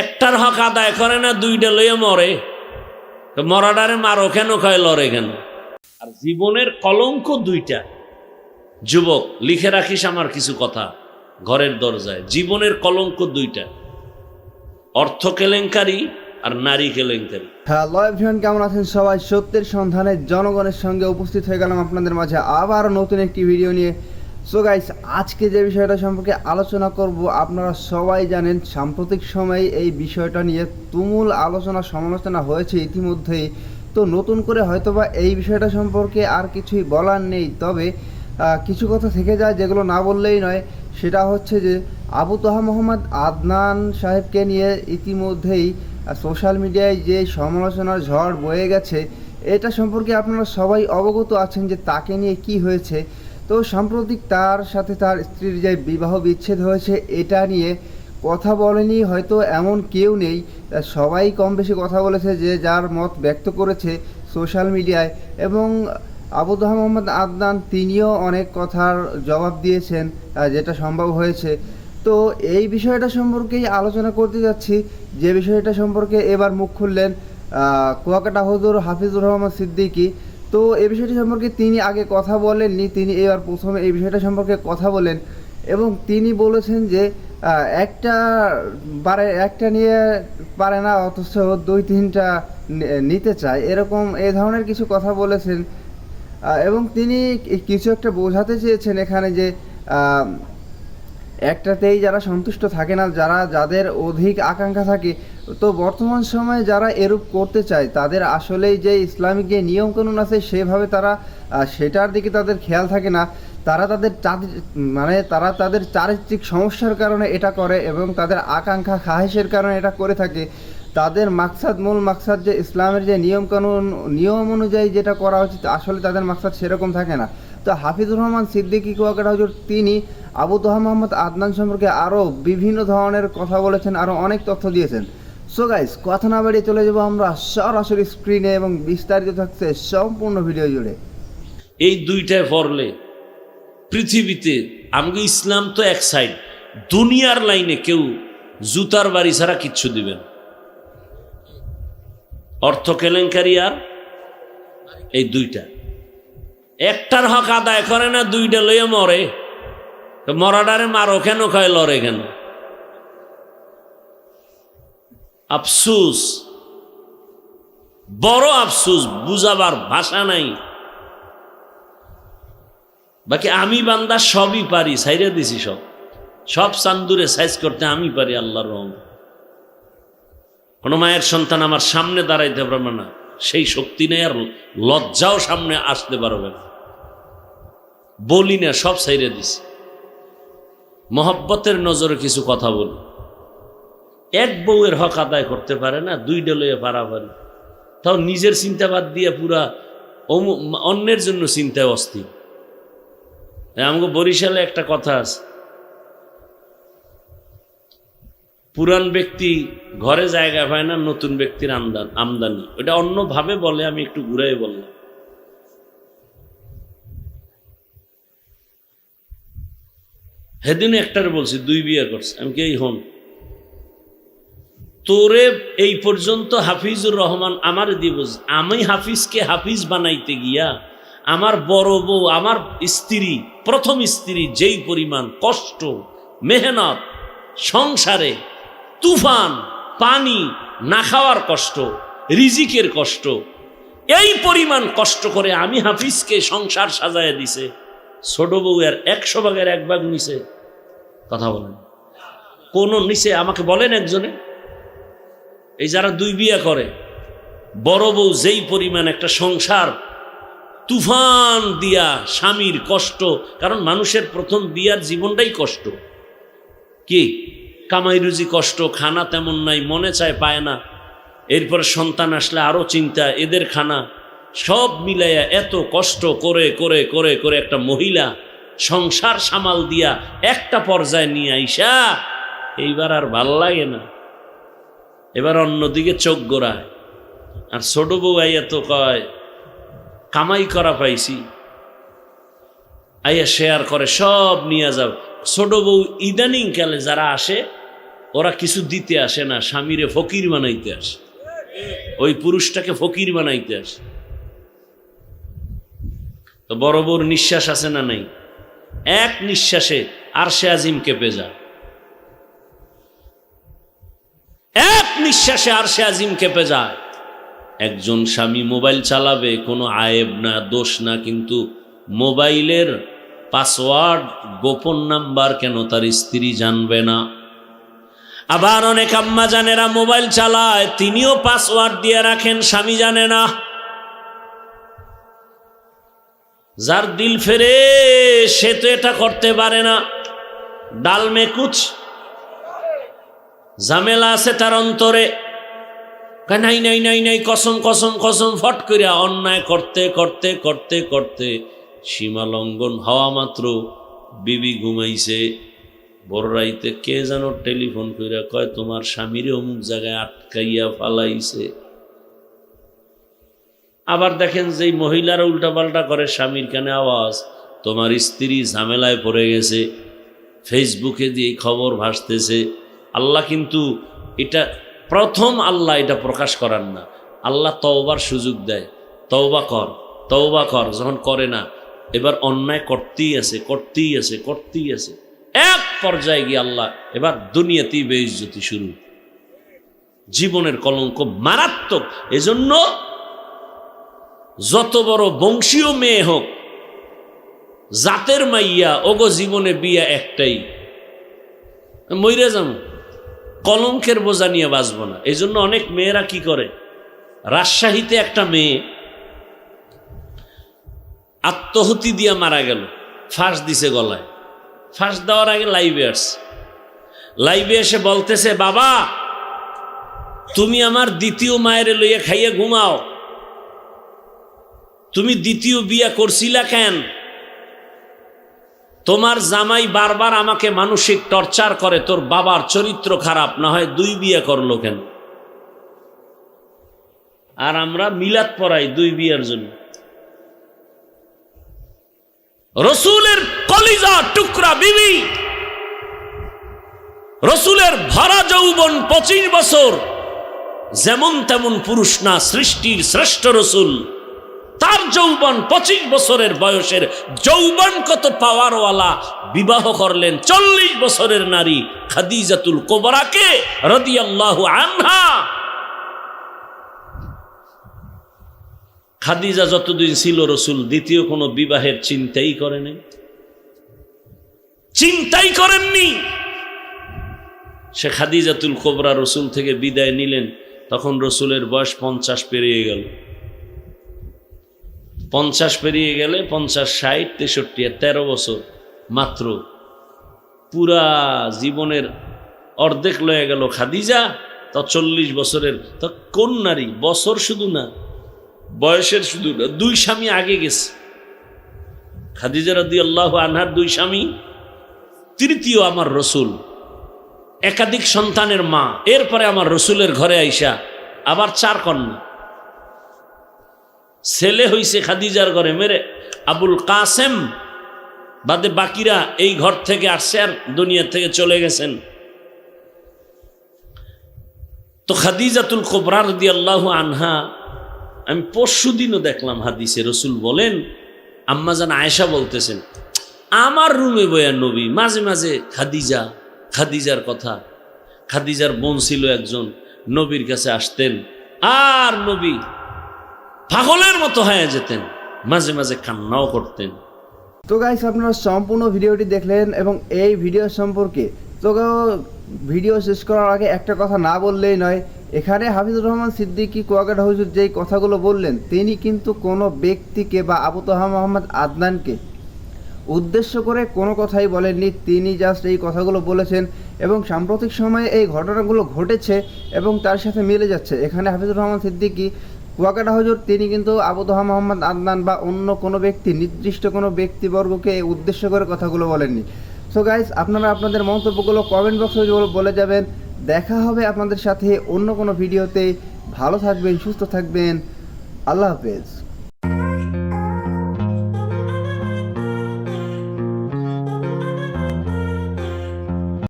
একটার হক আদায় করে না, দুইটা লইয়া মরে। তো মরাডারে মারো কেন, কয় লড়ে কেন? আর জীবনের কলঙ্ক দুইটা। যুবক, লিখে রাখিস আমার কিছু কথা, ঘরের দরজায়। জীবনের কলঙ্ক দুইটা। অর্থ কেলেঙ্কারি আর নারী কেলেঙ্কারি। হ্যালো কেমন আছেন সবাই? সত্যের সন্ধানে জনগণের সঙ্গে উপস্থিত হয়ে গেলাম আপনাদের মাঝে আবার নতুন একটি ভিডিও নিয়ে। সো গাইস আজকে যে বিষয়টা সম্পর্কে আলোচনা করব, আপনারা সবাই জানেন, সাম্প্রতিক সময়ে এই বিষয়টা নিয়ে তুমুল আলোচনা, সমালোচনা হয়েছে ইতিমধ্যেই। তো নতুন করে হয়তোবা এই বিষয়টা সম্পর্কে আর কিছুই বলার নেই। তবে কিছু কথা থেকে যায় যেগুলো না বললেই নয়। সেটা হচ্ছে যে, আবু তোহা মোহাম্মদ আদনান সাহেবকে নিয়ে ইতিমধ্যেই সোশ্যাল মিডিয়ায় যে সমালোচনার ঝড় বয়ে গেছে, এটা সম্পর্কে আপনারা সবাই অবগত আছেন যে তাকে নিয়ে কি হয়েছে। তো সাম্প্রতিক তার সাথে তার স্ত্রীর যে বিবাহ বিচ্ছেদ হয়েছে, এটা নিয়ে কথা বলেনি, হয়তো এমন কেউ নেই। সবাই কম বেশি কথা বলেছে যে যার মত ব্যক্ত করেছে সোশ্যাল মিডিয়ায় এবং আবু তোহা মোহাম্মদ আদনান, তিনিও অনেক কথার জবাব দিয়েছেন যেটা সম্ভব হয়েছে। তো এই বিষয়টা সম্পর্কেই আলোচনা করতে যাচ্ছি। যে বিষয়টা সম্পর্কে এবার মুখ খুললেন কুয়াকাটা হুজুর হাফিজুর রহমান সিদ্দিকী। তো এই বিষয়টি সম্পর্কে তিনি আগে কথা বলেননি, তিনি এবার প্রথমে এই বিষয়টা সম্পর্কে কথা বলেন এবং তিনি বলেছেন যে একটা পারে একটা নিয়ে পারে না, অথচ দুই, তিনটা নিতে চায়, এরকম এ ধরনের কিছু কথা বলেছেন। এবং তিনি কিছু একটা বোঝাতে চেয়েছেন এখানে যে একটাতেই যারা সন্তুষ্ট থাকে না, যারা, যাদের অধিক আকাঙ্ক্ষা থাকে, তো বর্তমান সময়ে যারা এরূপ করতে চায়, তাদের আসলেই যে ইসলামিক যে নিয়মকানুন আছে, সেভাবে তারা সেটার দিকে তাদের খেয়াল থাকে না। তারা তাদের মানে তারা তাদের চারিত্রিক সমস্যার কারণে এটা করে এবং তাদের আকাঙ্ক্ষা খাহেসের কারণে এটা করে থাকে। তাদের মাকসাদ, মূল মাকসাদ যে ইসলামের যে নিয়মকানুন, নিয়ম অনুযায়ী যেটা করা উচিত, আসলে তাদের মাকসাদ সেরকম থাকে না। তো হাফিজুর রহমান সিদ্দিকী কুয়াকাটা হুজুর, তিনি আবু তোহা মোহাম্মদ আদনান সম্পর্কে আরও বিভিন্ন ধরনের কথা বলেছেন আরও অনেক তথ্য দিয়েছেন। সো গাইস কথা না বাড়িয়ে চলে যাব আমরা সরাসরি স্ক্রিনে এবং বিস্তারিত থাকছে সম্পূর্ণ ভিডিও জুড়ে। এই দুইটায় পড়লে পৃথিবীতে, আমাকে ইসলাম তো এক সাইড দুনিয়ার লাইনে কেউ জুতার বাড়ি ছাড়া কিচ্ছু দিবেন অর্থ কেলেঙ্কারি আর এই দুইটা। একটার হক আদায় করে না, দুইটা লইয়া মরে। তো মরাডারে মারো কেন, কয় লড়ে কেন? আফসুস। বড় আফসুস, বুঝাবার ভাষা নাই। বাকি আমি বান্দা সবই পারি সাইরে দিছি সব। সব চান্দুরে সাইজ করতে আমি পারি আল্লাহর রহম। কোনো মায়ের সন্তান আমার সামনে দাঁড়াইতে পারবে না, সেই শক্তি নেই আর লজ্জাও সামনে আসতে পারবে না। বলি না, সব সাইরে দিছি। মহব্বতের নজরে কিছু কথা বলি। এক বউয়ের হক আদায় করতে পারে না দুই ডলয়ে পারাপারি। তাও নিজের চিন্তা বাদ দিয়ে পুরা অন্যের জন্য চিন্তায় অস্থির। আমাকে বরিশালে একটা কথা আছে। পুরান ব্যক্তি ঘরে জায়গা পায় না, নতুন ব্যক্তির আমদান, আমদানি। ওটা অন্যভাবে বলে, আমি একটু ঘুরাই বললাম। সেদিন একটার বলছি, দুই বিয়ে করছে। আমি কি হন? তোরে এই পর্যন্ত হাফিজুর রহমান আমার দিব আমি হাফিজকে হাফিজ বানাইতে গিয়া আমার বড় বউ, আমার স্ত্রী, প্রথম স্ত্রী যেই পরিমাণ কষ্ট, মেহনত, সংসারে তুফান, পানি না খাওয়ার কষ্ট, রিজিকের কষ্ট, এই পরিমাণ কষ্ট করে আমি হাফিজকে সংসার সাজায় দিছে। ছোট বউ এর একশো ভাগের এক ভাগ নিছে কথা বলেন। কোন নিচে আমাকে বলেন একজনে? এই যারা দুই বিয়ে করে, বড় বউ যেই পরিমাণ একটা সংসার, তুফান দিয়া স্বামীর কষ্ট, কারণ মানুষের প্রথম বিয়ার জীবনটাই কষ্ট। কি? কামাই রুজি কষ্ট, খানা তেমন নাই, মনে চায় পায় না। এরপরে সন্তান আসলে আরও চিন্তা এদের খানা সব মিলাইয়া এত কষ্ট করে করে করে করে একটা মহিলা সংসার সামাল দিয়া একটা পর্যায়ে নিয়ে আইসা, এইবার আর ভালো লাগে না। এবার অন্যদিকে চোখ গোড়ায়। আর ছোট বউ আইয়া তো কয়, কামাই করা পাইছি। আইয়া শেয়ার করে, সব নিয়ে যাও। ছোট বউ ইদানিং কালে যারা আসে, ওরা কিছু দিতে আসে না, স্বামীরে ফকির বানাইতে আসে। ওই পুরুষটাকে ফকির বানাইতে আসে। তো বড় বড় নিঃশ্বাস আছে না নাই? এক নিঃশ্বাসে আর সে আজিম কেঁপে যায় এক নিঃশ্বাসে আর সে আজিম কেঁপে যায় একজন স্বামী মোবাইল চালাবে, কোনো আয়েব না, দোষ না, কিন্তু মোবাইলের পাসওয়ার্ড, গোপন নাম্বার কেন তার স্ত্রী জানবে না? আবার অনেক আম্মা জানেরা মোবাইল চালায়, তিনিও পাসওয়ার্ড দিয়ে রাখেন, স্বামী জানে না। যার দিল ফেরে, সে তো এটা করতে পারে না। ডাল মে কুচ ঝামেলা আছে তার অন্তরে। নাই নাই নাই নাই, কসম কসম কসম, ফট করিয়া অন্যায় করতে করতে করতে করতে সীমা লঙ্ঘন হওয়া মাত্র বিবি ঘুমাইছে। বড় রাইতে কে যেন টেলিফোন করিয়া কয়, তোমার স্বামীর অমুক জায়গায় আটকাইয়া ফালাইছে। আবার দেখেন যে এই মহিলারা উল্টাপাল্টা করে, স্বামীর কানে আওয়াজ, তোমার স্ত্রী ঝামেলায় পড়ে গেছে, ফেসবুকে দিয়ে খবর ভাসতেছে। আল্লাহ কিন্তু এটা প্রথম আল্লাহ এটা প্রকাশ করার না। আল্লাহ তওবার সুযোগ দেয়। তওবা কর তওবা কর, যখন করে না, এবার অন্যায় করতেই আছে করতেই আছে করতেই আছে। এক পর্যায়ে গিয়ে আল্লাহ এবার দুনিয়াতেই বেইজ্জতি শুরু। জীবনের কলঙ্ক মারাত্মক। এজন্য যত বড় বংশীয় মেয়ে হোক, জাতের মাইয়া, ওগো জীবনে বিয়া একটাই। মইরে যাম, কলঙ্কের বোঝা নিয়ে বাঁচব না। এই জন্য অনেক মেয়েরা কি করে? রাজশাহীতে একটা মেয়ে আত্মহতি দিয়ে মারা গেল, ফাঁস দিছে গলায়। ফাঁস দেওয়ার আগে লাইভে আসছে। লাইভে এসে বলতেছে, বাবা, তুমি আমার দ্বিতীয় মায়ের লইয়া খাইয়া ঘুমাও। তুমি দ্বিতীয় বিয়া করছিলা কেন? তোমার জামাই বারবার আমাকে মানসিক টর্চার করে, তোর বাবার চরিত্র খারাপ, না হয় দুই বিয়ে করল কেন? আর আমরা মিলাদ পড়াই দুই বিয়ের জন্য। রসুলের কলিজা টুকরা বিবি, রসুলের ভরা যৌবন পঁচিশ বছর, যেমন তেমন পুরুষ না, সৃষ্টির শ্রেষ্ঠ রসুল। তার যৌবন পঁচিশ বছরের বয়সের যৌবন কত পাওয়ারওয়ালা বিবাহ করলেন চল্লিশ বছরের নারী খাদিজাতুল কোবরাকে রদিয়াল্লাহ আনহা। খাদিজা যতদিন ছিল রসুল, দ্বিতীয় কোনো বিবাহের চিন্তাই করেনি চিন্তাই করেননি। সে খাদিজাতুল কোবরা রসুল থেকে বিদায় নিলেন, তখন রসুলের বয়স পঞ্চাশ পেরিয়ে গেল। পঞ্চাশ পেরিয়ে গেলে পঞ্চাশ, ষাট, তেষট্টি আর তেরো বছর মাত্র। পুরা জীবনের অর্ধেক লয়ে গেল খাদিজা, তা চল্লিশ বছরের। তা কোন নারী? বছর শুধু না, বয়সের শুধু না, দুই স্বামী আগে গেছে। খাদিজা রাদি আল্লাহ আনহার দুই স্বামী, তৃতীয় আমার রসুল, একাধিক সন্তানের মা, এরপরে আমার রসুলের ঘরে আইসা আবার চার কন্যা। ছেলে হইছে খাদিজার ঘরে, মেরে। আবুল কাসেম, বাদে বাকিরা এই ঘর থেকে আসছে আর দুনিয়া থেকে চলে গেছেন। তো খাদিজাতুল কোবরার দি আল্লাহ আনহা, আমি পরশু দিনও দেখলাম হাদিসে রসুল বলেন আম্মাজান আয়েশা বলতেছেন, আমার রুমে বয়া নবী, মাঝে মাঝে খাদিজা, খাদিজার কথা, খাদিজার বোন ছিল একজন, নবীর কাছে আসতেন, আর নবী পাগলের মতো হয়ে যেতেন, মাঝে মাঝে কান্নাও করতেন। তো গাইস আপনারা সম্পূর্ণ ভিডিওটি দেখলেন এবং এই ভিডিও সম্পর্কে, তো ভিডিও শেষ করার আগে একটা কথা না বললেই নয়, এখানে হাফিজুর রহমান সিদ্দিকি, কুয়াকাটা হুজুর যেই কথাগুলো বললেন, তিনি কিন্তু কোনো ব্যক্তিকে বা আবু তোহা মোহাম্মদ আদনানকে উদ্দেশ্য করে কোনো কথাই বলেননি, তিনি জাস্ট এই কথাগুলো বলেছেন এবং সাম্প্রতিক সময়ে এই ঘটনাগুলো ঘটেছে এবং তার সাথে মিলে যাচ্ছে। এখানে হাফিজুর রহমান সিদ্দিকী কুয়াকাটা হজুর, তিনি কিন্তু আবু তোহা মোহাম্মদ আদনান বা অন্য কোনো ব্যক্তি, নির্দিষ্ট কোনো ব্যক্তিবর্গকে উদ্দেশ্য করে কথাগুলো বলেননি। সো গাইস আপনারা আপনাদের মন্তব্যগুলো কমেন্ট বক্সে বলে যাবেন। দেখা হবে আপনাদের সাথে অন্য কোনো ভিডিওতে ভালো থাকবেন, সুস্থ থাকবেন। আল্লাহ হাফেজ।